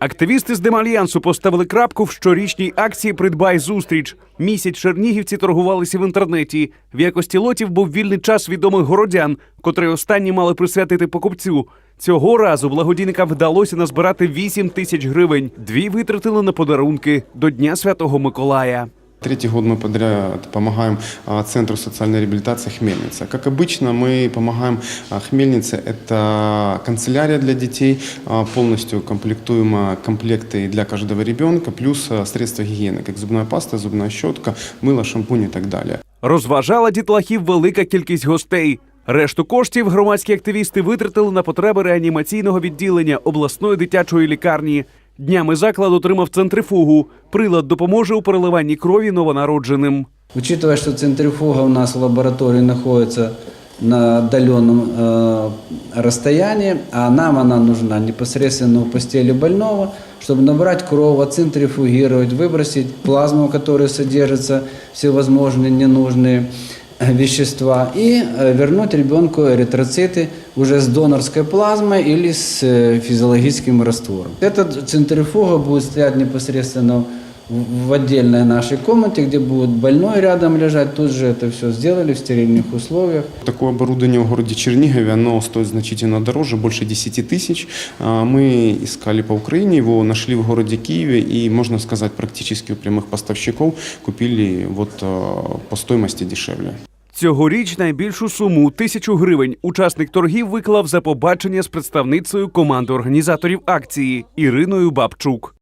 Активісти з Демальянсу поставили крапку в щорічній акції Придбай зустріч. Місяць чернігівці торгувалися в інтернеті. В якості лотів був вільний час відомих городян, котрий останні мали присвятити покупцю. Цього разу благодійникам вдалося назбирати 8 тисяч гривень. Дві витратили на подарунки до Дня Святого Миколая. Третий год мы подряд помогаем а, Центру социальной реабилитации «Хмельница». Как обычно, мы помогаем а, «Хмельнице». Это канцелярия для детей, а, полностью комплектуемо комплекты для каждого ребенка, плюс а, средства гигиены, как зубная паста, зубная щетка, мыло, шампунь и так далее. Розважала дітлахів велика кількість гостей. Решту коштів громадські активісти витратили на потреби реанімаційного відділення обласної дитячої лікарні. Днями заклад отримав центрифугу. Прилад допоможе у переливанні крові новонародженим. Учитывая, что центрифуга у нас в лаборатории находится на отдаленном э, расстоянии, а нам она нужна непосредственно у постели больного, чтобы набрать кровь, отцентрифугировать, выбросить плазму, в которой содержатся всевозможные ненужные э, вещества, и э, вернуть ребенку эритроциты уже с донорской плазмой или с э, физиологическим раствором. Эта центрифуга будет стоять непосредственно в в отдельной нашей комнате, где будет больной рядом лежать. Тут же это все сделали в стерильных условиях. Такое оборудование в городе Чернигове, оно стоит значительно дороже, больше 10 тысяч. А, Мы искали по Украине, его нашли в городе Киеве и, можно сказать, практически у прямых поставщиков купили вот а, по стоимости дешевле. Цьогоріч найбільшу суму тисячу гривень учасник торгів виклав за побачення з представницею команди організаторів акції Іриною Бабчук.